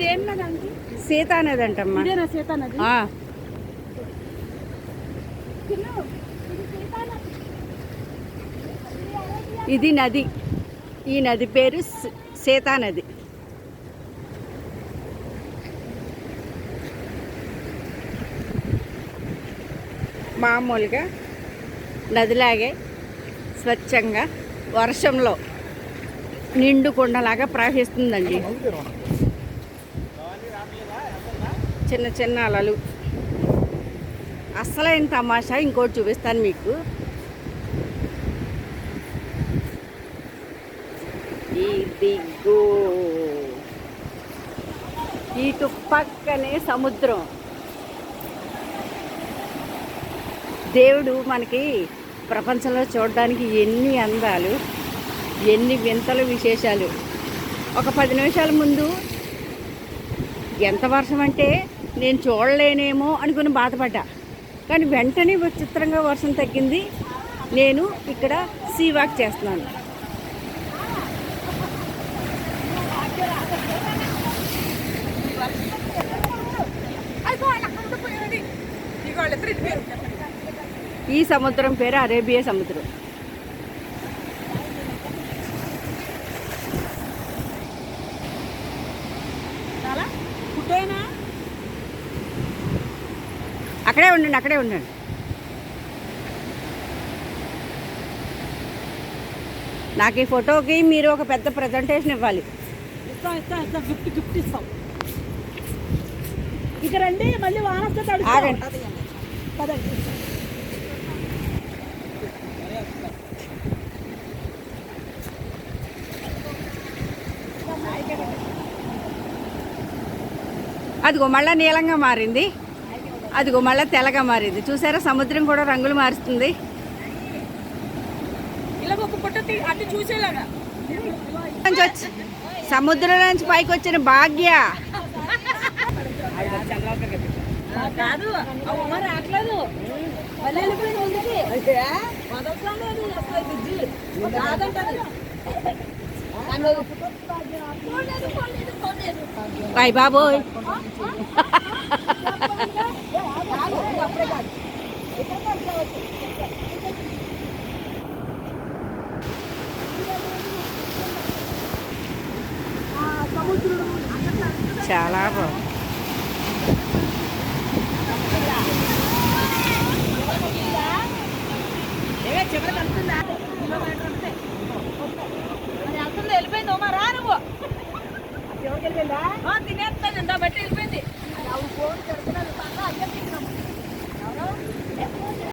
ఇదేం నది అంటే సీతా నది అంటమ్మా. ఇదేనా సీత నది? ఆ, ఇది నది. ఈ నది పేరు సీ- సీతా నది. మామూలుగా నదిలాగే స్వచ్ఛంగా వర్షంలో నిండు కుండలాగా ప్రవహిస్తుందండి. చిన్న చిన్న అలలు. అసలైన తమాషా ఇంకోటి చూపిస్తాను మీకు. ఇదిగో. ఇటు పక్కనే సముద్రం. దేవుడు మనకి ప్రపంచంలో చూడడానికి ఎన్ని అందాలు ఎన్ని వింతలు విశేషాలు. ఒక పది నిమిషాల ముందు ఎంత వర్షం అంటే నేను చూడలేనేమో అనుకుని బాధపడ్డా. కానీ వెంటనే విచిత్రంగా వర్షం తగ్గింది. నేను ఇక్కడ సీ వాక్ చేస్తున్నాను. ఈ సముద్రం పేరు అరేబియా సముద్రం చాలా ఫుటేనా అక్కడే ఉండండి అక్కడే ఉండండి. నాకు ఈ ఫోటోకి మీరు ఒక పెద్ద ప్రజెంటేషన్ ఇవ్వాలి. ఇస్తాం ఇస్తాం ఇస్తాం గిఫ్ట్ గిఫ్ట్ ఇస్తాం. ఇక రండి మళ్ళీ తడుస్తాం. పదండి. అదిగో మళ్ళీ నీలంగా మారింది. అదిగో మళ్ళీ తెల్లగా మారింది. చూసారా? సముద్రం కూడా రంగులు మారుస్తుంది. సముద్రం నుంచి పైకి వచ్చిన భాగ్య. బాబోయ్. చాలా బాగుంది. చివరికి వెళ్తుందా? కిలోమీటర్ అంతే మరి వెళ్తుంది? వెళ్ళిపోయింది? ఓమా రా నువ్వు. బట్టి